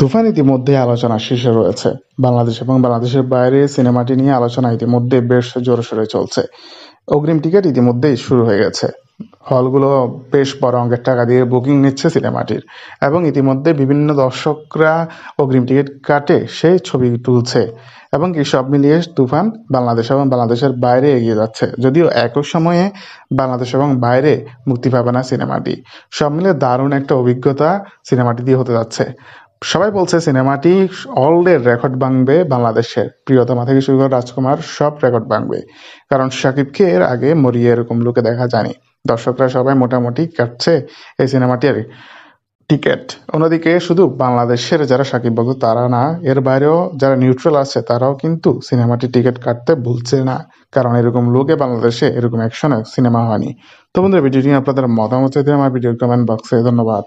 তুফান ইতিমধ্যে আলোচনা শীর্ষে রয়েছে। বাংলাদেশ এবং বাংলাদেশের বাইরে সিনেমাটি নিয়ে আলোচনা ইতিমধ্যে বেশ জোরসোরে চলছে। অগ্রিম টিকিট ইতিমধ্যেই শুরু হয়ে গেছে। হলগুলো বেশ বড় অঙ্কের টাকা দিয়ে বুকিং নিচ্ছে সিনেমাটির এবং ইতিমধ্যে বিভিন্ন দর্শকরা অগ্রিম টিকিট কাটে সেই ছবি তুলছে এবং কি সব মিলিয়ে তুফান বাংলাদেশ এবং বাংলাদেশের বাইরে এগিয়ে যাচ্ছে। যদিও একই সময়ে বাংলাদেশ এবং বাইরে মুক্তি পাবে না সিনেমাটি। সব মিলে দারুণ একটা অভিজ্ঞতা সিনেমাটি দিয়ে হতে যাচ্ছে। সবাই বলছে সিনেমাটি অলরেড রেকর্ড ভাঙবে, বাংলাদেশের প্রিয়তমা থেকে শুরু করে রাজকুমার সব রেকর্ড ভাঙবে। কারণ শাকিবকে এর আগে মরিয়ে এরকম লোকে দেখা যায়নি। দর্শকরা সবাই মোটামুটি কাটছে এই সিনেমাটির টিকিট। অন্যদিকে শুধু বাংলাদেশের যারা সাকিব ভক্ত, তারা না, এর বাইরেও যারা নিউট্রাল আছে, তারাও কিন্তু সিনেমাটির টিকিট কাটতে ভুলছে না। কারণ এরকম লোকে বাংলাদেশে এরকম অ্যাকশনে সিনেমা হয়নি। তো বন্ধুরা, ভিডিওটি আপনাদের মতামত চাইতে আমার ভিডিও কমেন্ট বক্সে ধন্যবাদ।